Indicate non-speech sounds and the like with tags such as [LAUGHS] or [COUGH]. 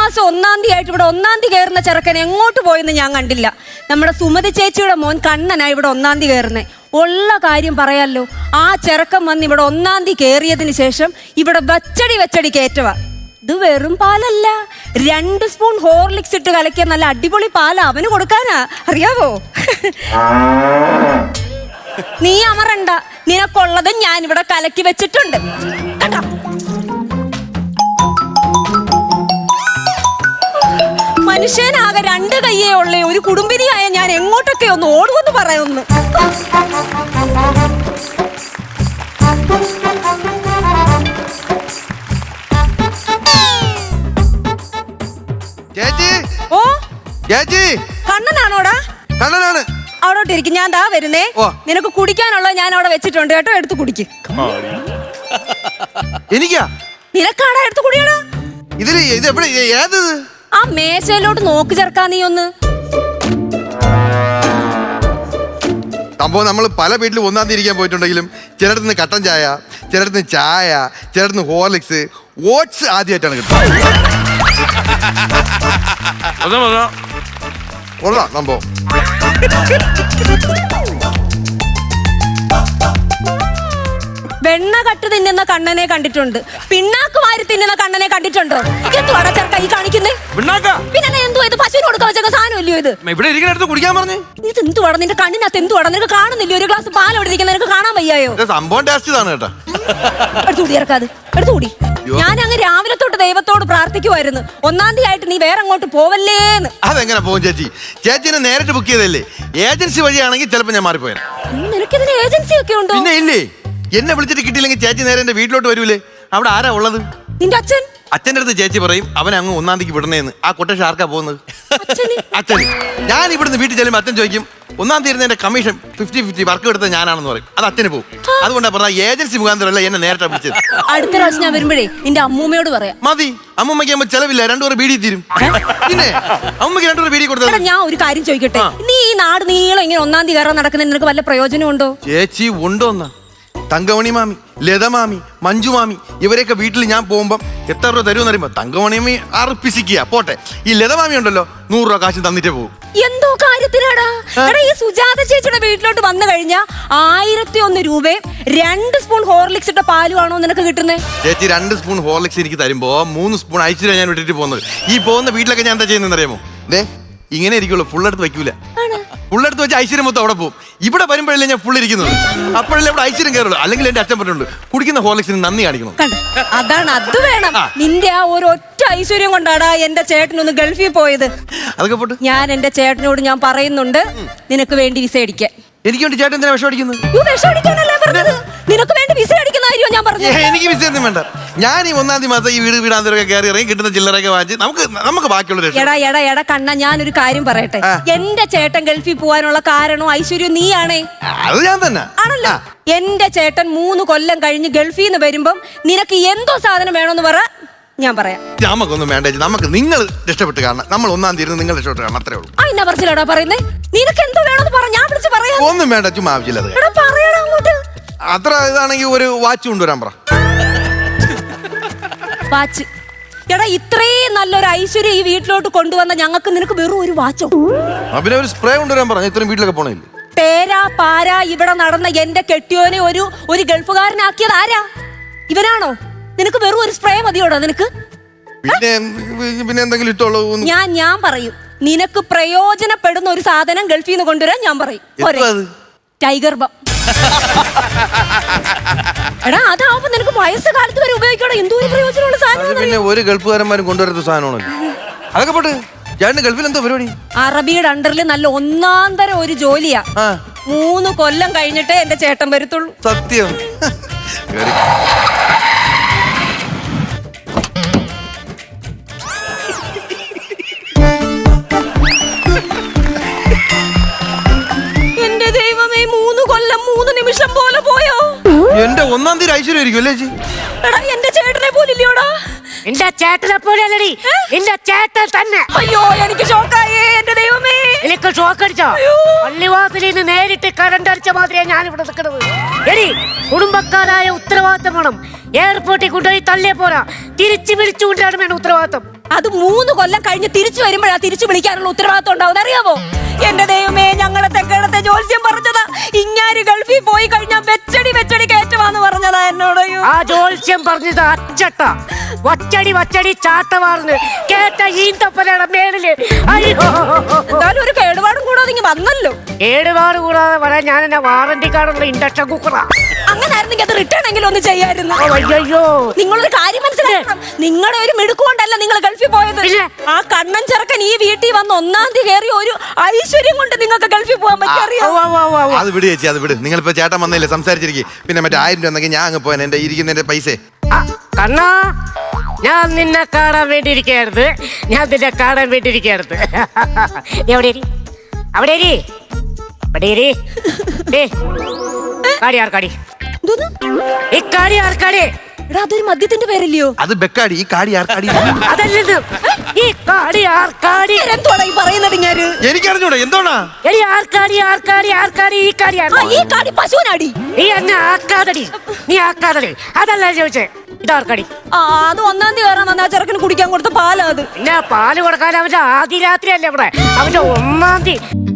മാസം ഒന്നാം തീയതി ആയിട്ട് ഇവിടെ ഒന്നാം തീയതി കയറുന്ന ചെറുക്കൻ എങ്ങോട്ട് പോയെന്ന് ഞാൻ കണ്ടില്ല. നമ്മുടെ സുമതി ചേച്ചിയുടെ മോൻ കണ്ണനാ ഇവിടെ ഒന്നാം തീയതി കയറുന്നത് ഉള്ള കാര്യം പറയാമല്ലോ ആ ചെറുക്കൻ വന്ന് ഇവിടെ ഒന്നാം തീയതി കയറിയതിന് ശേഷം ഇവിടെ വെച്ചടി വെച്ചടി കയറ്റവ. ഇത് വെറും പാലല്ല. രണ്ട് സ്പൂൺ ഹോർലിക്സ് ഇട്ട് കലക്കിയ നല്ല അടിപൊളി പാല അവന് കൊടുക്കാനാ. അറിയാവോ? നീ അമറണ്ട. നിനക്കുള്ളത് ഞാൻ ഇവിടെ കലക്കി വെച്ചിട്ടുണ്ട്. കേട്ടോ മനുഷ്യനാകെ രണ്ട് കയ്യേ ഉള്ളേ ഒരു കുടുംബിനിയായ ഞാൻ എങ്ങോട്ടൊക്കെ ഒന്ന് ഓടുമെന്ന് പറയുന്ന. ചേച്ചി? ഓ ചേച്ചി? കണ്ണനാണോടാ? കണ്ണനാണ്. അവിടോട്ട് ഇരിക്കും ഞാൻ ദാ വരുന്നേ. ഓ. നിനക്ക് കുടിക്കാനുള്ള ഞാൻ അവിടെ വെച്ചിട്ടുണ്ട് കേട്ടോ എടുത്ത് കുടിക്ക്. എനിക്കാ? നിനക്കാടാ എടുത്ത് കുടിയടാ? ഇതിൽ ഇത് എവിടെ ഏത് ആ മേശയിലോട്ട് നോക്കി ചേർക്കാ നീ ഒന്ന്. സംഭവം നമ്മൾ പല വീട്ടിലും ഒന്നാം തീയതി ഇരിക്കാൻ പോയിട്ടുണ്ടെങ്കിലും ചിലടത്ത് നിന്ന് കട്ടൻ ചായ ചിലടത്ത് നിന്ന് ചായ ചിലടത്ത് നിന്ന് ഹോർലിക്സ് ഓട്സ് ആദ്യമായിട്ടാണ് കിട്ടുന്നത്. സംഭവം. വെണ്ണ കട്ട് തിന്നുന്ന കണ്ണനെ കണ്ടിട്ടുണ്ട്. പിണ്ണാക്ക് വാരി തിന്നുന്ന കണ്ണനെ കണ്ടിട്ടുണ്ടോ? എന്തുവാടാ ചെറുക്ക ഈ കാണിക്കുന്നേ? പിണ്ണാക്ക. പിന്നെ എന്തോ ഇത്? പശുവിന് കൊടുക്കാൻ വെച്ച സാധനം ഇല്ലയോ ഇത് ഇവിടെ ഇരിക്കുന്ന അടുത്ത് കുടിക്കാൻ പറഞ്ഞു. ഇത് എന്തുവാടാ നിന്റെ കണ്ണിനകത്ത് എന്തുവാടാ? നിനക്ക് കാണുന്നില്ല? ഒരു ഗ്ലാസ് പാൽ അവിടെ ഇരിക്കുന്ന നിനക്ക് കാണാൻ വയ്യായോ? സംഭവം ടേസ്റ്റ് ഇതാണ് കേട്ടോ. എടുത്തുകൂടി ഇറക്കാത്. എടുത്തുകൂടി ഞാൻ അങ്ങ് രാവിലെ തൊട്ട് ദൈവത്തോട് പ്രാർത്ഥിക്കുമായിരുന്നു ഒന്നാം തീയതി ആയിട്ട് നീ വേറെ അങ്ങോട്ട് പോവല്ലേന്ന്. അതെങ്ങനെ പോകും ചേച്ചി? ചേച്ചിനെ നേരിട്ട് ബുക്ക് ചെയ്തല്ലേ ഏജൻസി വഴിയാണെങ്കിൽ ചിലപ്പോൾ ഞാൻ മാറിപ്പോയാ നിനക്കിതിന് ഏജൻസി ഒക്കെ ഉണ്ടോ? പിന്നെ ഇല്ലേ? എന്നെ വിളിച്ചിട്ട് കിട്ടിയില്ലെങ്കിൽ ചേച്ചി നേരെ എന്റെ വീട്ടിലോട്ട് വരൂലേ? അവിടെ ആരാ ഉള്ളത്? നിന്റെ അച്ഛൻ? അച്ഛന്റെ അടുത്ത് ചേച്ചി പറയും അവൻ അങ്ങ് ഒന്നാം തീയതി വിടണേന്ന്. ആ കൊട്ടേഷൻ ആർക്കാ പോകുന്നത്? അച്ഛന്. അച്ഛൻ ഞാൻ ഇവിടുന്ന് വീട്ടിൽ ചെല്ലുമ്പോൾ അച്ഛൻ ചോദിക്കും ഒന്നാം തീയതി എന്റെ കമ്മീഷൻ ഫിഫ്റ്റി ഫിഫ്റ്റി വർക്ക് എടുത്ത ഞാനാണെന്ന് പറയും. അത് അച്ഛന് പോകും അതുകൊണ്ടാണ് പറഞ്ഞ ഏജൻസി മുഖാന്തരമല്ല എന്നെ നേരത്തെ വിളിച്ചത്? അടുത്ത പ്രാവശ്യം ഞാൻ വരുമ്പോഴേ നിന്റെ അമ്മൂമ്മയോട് പറയാം. മതി. അമ്മമ്മയ്ക്ക് ആകുമ്പോൾ ചെലവില്ല രണ്ടുപേർ ബീഡി തീരും. പിന്നെ അമ്മയ്ക്ക് രണ്ടുപേർ ബീഡി കൊടുത്തത് എടാ ഞാൻ ഒരു കാര്യം ചോദിക്കട്ടെ? നീ ഈ നാട് നീളം ഇങ്ങനെ ഒന്നാം തീയതി കയറാൻ നടക്കുന്ന? നിനക്ക് വല്ല പ്രയോജനമുണ്ടോ ചേച്ചി ഉണ്ടോന്ന? തങ്കമണി മാമി ലതമാമി മഞ്ജു മാമി ഇവരെയൊക്കെ വീട്ടിൽ ഞാൻ പോകുമ്പം എത്ര രൂപ തരുമെന്ന് അറിയുമ്പോൾ തങ്കമണി മാമി അർപ്പിച്ചിക്കുക പോട്ടെ. ഈ ലതമാമി ഉണ്ടല്ലോ നൂറ് രൂപ കാശ് തന്നിട്ട് പോകും എന്തോ കാര്യത്തിനാടാ ഈ സുജാത ചേച്ചിയുടെ വീട്ടിലോട്ട് വന്നു കഴിഞ്ഞാ ആയിരത്തി ഒന്ന് രൂപയും രണ്ട് സ്പൂൺ ഹോർലിക്സ് ഇട്ട പാലുമാണോ നിനക്ക് കിട്ടുന്നത് ചേച്ചി രണ്ട് സ്പൂൺ ഹോർലിക്സ് എനിക്ക് തരുമ്പോ മൂന്ന് സ്പൂൺ അയച്ചു ഞാൻ വിട്ടിട്ട് പോകുന്നത്. ഈ പോകുന്ന വീട്ടിലൊക്കെ ഞാൻ എന്താ ചെയ്യുന്നത് അറിയാമോ? ദേ ഇങ്ങനെ ഇരിക്കുള്ളൂ ഫുൾ എടുത്ത് വെക്കൂല ഫുൾ എടുത്ത് വെച്ച് ഐശ്വര്യം മൊത്തം അവിടെ പോകും ഇവിടെ വരുമ്പോഴല്ലേ ഞാൻ ഫുൾ ഇരിക്കുന്നു അപ്പോഴല്ലേ അവിടെ ഐശ്വര്യം കയറുള്ളൂ. അല്ലെങ്കിൽ എന്റെ അച്ഛൻ പറഞ്ഞുള്ളൂ കുടിക്കുന്ന ഹോർലിക്സിന് നന്ദി കാണിക്കണം. കണ്ടോ? അതാണ് അത് വേണം. നിന്റെ ആ ഒരു ഒറ്റ ഐശ്വര്യം കൊണ്ടാടാ എന്റെ ചേട്ടനൊന്ന് ഗൾഫിൽ പോയത്. അതൊക്കെ പോട്ട്. ഞാൻ എന്റെ ചേട്ടനോട് ഞാൻ പറയുന്നുണ്ട് നിനക്ക് വേണ്ടി വിസ അടിക്കാൻ. എനിക്ക് വേണ്ടി ചേട്ടൻ എന്തിനാ വിഷം അടിക്കുന്നത് നിനക്ക് വേണ്ടി വിസ അടിക്കുന്ന കാര്യമോ ഞാൻ പറഞ്ഞു എനിക്ക് വിസ ഒന്നും വേണ്ട. ഞാൻ ഈ ഒന്നാം തീയതി മാസം ഈ വീട് വീടാന്തരൊക്കെ കയറി ഇറങ്ങി കിട്ടുന്ന ചില്ലറൊക്കെ വാങ്ങിച്ച് നമുക്ക് നമുക്ക് ബാക്കിയുള്ള എടാ എടാ എടാ കണ്ണ ഞാനൊരു കാര്യം പറയട്ടെ. എന്റെ ചേട്ടൻ ഗൾഫിൽ പോകാനുള്ള കാരണം ഐശ്വര്യം നീയാണേ. അത് ഞാൻ തന്നെ. ആണല്ലോ. എന്റെ ചേട്ടൻ മൂന്ന് കൊല്ലം കഴിഞ്ഞ് ഗൾഫിൽ നിന്ന് വരുമ്പം നിനക്ക് എന്തോ സാധനം വേണമെന്ന് പറ. ഞാൻ പറയാം. നമുക്കൊന്നും വേണ്ട നമുക്ക് നിങ്ങൾ രക്ഷപ്പെട്ട് കാണണം. നമ്മൾ ഒന്നാം തീയതി നിങ്ങൾ രക്ഷപ്പെട്ട് കാണണം. അത്രേ ഉള്ളൂ. ആ എന്നാ പറച്ചിലടാ പറയുന്നേ? നിനക്ക് എന്തോ വേണമെന്ന് പറ. ഞാൻ വിളിച്ച് പറയാം. ഒന്നും വേണ്ട ചുമ്മാ ആവശ്യമില്ല അത് എടാ പറയടാ അങ്ങോട്ട്. അത്ര ഇതാണെങ്കിൽ ഒരു വാച്ച് കൊണ്ടുവരാൻ പറ. വാച്ച്. എടാ ഇത്രയും നല്ലൊരു ഐശ്വര്യം ഈ വീട്ടിലോട്ട് കൊണ്ടുവന്ന ഞങ്ങൾക്ക് നിനക്ക് വെറും ഒരു വാച്ചോ? ആ, പിന്നെ ഒരു സ്പ്രേ കൊണ്ടുവരാൻ പറ ഞാൻ ഇത്രയും വീട്ടിലൊക്കെ പോണില്ലേ പേരാ പാരാ ഇവിടെ നടന്ന എന്റെ കെട്ടിയോനെ ഒരു ഒരു ഗൾഫുകാരനാക്കിയത് ആരാ? ഇവനാണോ? നിനക്ക് വെറും ഒരു സ്പ്രേ മതിയോടോ നിനക്ക്? പിന്നെ പിന്നെ എന്തെങ്കിലും ഇട്ടോളൂ ഞാൻ ഞാൻ പറയും നിനക്ക് പ്രയോജനപ്പെടുന്ന ഒരു സാധനം ഗൾഫിൽ നിന്ന് കൊണ്ടുവരാൻ ഞാൻ പറയും. പോരെ? എന്തുവാ അത്? ടൈഗർ ബം എടാ അതാവുമ്പോ നിനക്ക് വയസ്സ് കാലത്ത് വരെ ഉപയോഗിക്കണം? എന്തോ ഒരു പ്രയോജനമുള്ള അത് സാധനം പിന്നെ ഒരു ഗൾഫുകാരന്മാരും കൊണ്ടുവരുന്ന സാധനമാണല്ലോ. അതൊക്കെ പോട്ട് ചേട്ടന് ഗൾഫിൽ എന്തോ പരിപാടി? അറബിയുടെ അണ്ടറിൽ നല്ല ഒന്നാം തരം ഒരു ജോലിയാ. ആ. മൂന്ന് കൊല്ലം കഴിഞ്ഞിട്ടേ എന്റെ ചേട്ടൻ വരത്തുള്ളൂ. സത്യം. കേറി. എന്റെ ഒന്നാം തീയതി ഐശ്വര്യം ആയിരിക്കും അല്ലേ ചേച്ചി? എടാ എന്റെ ചേട്ടനെ പോലില്ലയോടാ എന്റെ ചേട്ടനെ പോലെയല്ലടി എന്റെ ചേട്ടൻ തന്നെ. അയ്യോ എനിക്ക് ഷോക്കായേ എന്റെ ദൈവമേ. എനിക്ക് ഷോക്ക് അടിച്ചോ? അയ്യോ. പള്ളിവാസലിൽ നിന്ന് നേരിട്ട് കറണ്ട് അടിച്ച മാതിരിയാ ഞാൻ ഇവിടെ നിൽക്കുന്നത്. എടി കുടുംബക്കാരായ ഉത്തരവാദിത്തം വേണം. എയർപോർട്ടിൽ കൊണ്ടുപോയി തള്ളിയ പോരാ. തിരിച്ചു വിളിച്ചു കൊണ്ടാണ് വേണം ഉത്തരവാദിത്തം. അത് മൂന്ന് കൊല്ലം കഴിഞ്ഞ് തിരിച്ചു വരുമ്പോഴാ തിരിച്ചു വിളിക്കാനുള്ള ഉത്തരവാദിത്വം ഉണ്ടാവും അറിയാമോ എന്റെ ദൈവമേ ഞങ്ങളെ തെക്കേടത്തെ ജോത്സ്യം പറഞ്ഞതാ ഗൾഫിൽ പോയി കഴിഞ്ഞാൽ വെച്ചടി വെച്ചടി കയറ്റമാന്ന് പറഞ്ഞതാ എന്നോട്. ആ ജോത്സ്യം പറഞ്ഞത് അച്ചട്ട. വച്ചടി വച്ചടി ചാട്ടമാർന്ന് കേട്ട ഈന്തപ്പനയുടെ മേളിൽ അയ്യോ. എന്തായാലും ഒരു കേടുപാടും കൂടാതെ ഇങ്ങ് വന്നല്ലോ. കേടുവാട് കൂടാതെ പറയാൻ ഞാൻ എന്നെ വാറന്റി കാർഡുള്ള ഇൻഡക്ഷൻ കുക്കറാ അങ്ങനെ ആയിരുന്നെങ്കിൽ അത് റിട്ടേൺ എങ്കിലും ഒന്ന് ചെയ്യായിരുന്നു? അയ്യോ നിങ്ങളൊരു കാര്യം മനസ്സിലാക്കണം നിങ്ങളുടെ ഒരു മിടുക്കുകൊണ്ടല്ല നിങ്ങൾ ഗൾഫിൽ പോയത്? ആ കണ്ണൻ ചെറുക്കൻ ഈ വീട്ടിൽ വന്ന് ഒന്നാം തീയതി കയറി ഒരു ഐശ്വര്യം കൊണ്ട് നിങ്ങൾക്ക് ഗൾഫിൽ പോകാൻ പറ്റിയ അറിയാം അത് വിട് ചേച്ചി അത് വിട്. നിങ്ങളിപ്പോ ചേട്ടൻ വന്നില്ലേ സംസാരിച്ചിരിക്കും. പിന്നെ മറ്റേ ആയിരം രൂപ ഞാൻ അങ്ങ് പോയാൻ എന്റെ ഇരിക്കുന്നതിന്റെ പൈസ. കണ്ണാ ഞാൻ നിന്നെ കാണാൻ വേണ്ടി ഞാൻ നിന്നെ കാണാൻ വേണ്ടി ഇരിക്കയായിരുന്നു എവിടെ അവിടെ ഇരി. അവിടെ [LAUGHS] കാടി ആർക്കാടി? ഇക്കാടി ഈ കാടി ആർക്കാടി? എടാ അതൊരു മദ്യത്തിന്റെ പേരല്ലയോ? അത് ബെക്കാടി ഈ കാടി ആർക്കാടി? അതല്ലത്. ഈ കാടി ആർക്കാടി? എന്തോടാ ഈ പറയുന്നത് ഇങ്ങാര്? എനിക്കറിഞ്ഞൂടെ എന്തോണാ എടി ആർക്കാടി ആർക്കാടി ആർക്കാടി ഈ കാടി ആർക്കാടി? ഈ കാടി പശുവിനാടി. നീ അങ്ങ ആക്കാതടി നീ ആക്കാതടി. അതല്ല ചോദിച്ചേ ഇതാർക്കടി ആ അത് ഒന്നാം തീയതി വരാൻ വന്ന ആ ചെറുക്കന് കുടിക്കാൻ കൊടുത്ത പാലാ അത്. പിന്നെ പാൽ കൊടുക്കാൻ അവന്റെ ആദ്യ രാത്രി അല്ലേ ഇവിടെ. അവന്റെ ഒന്നാം തീയതി.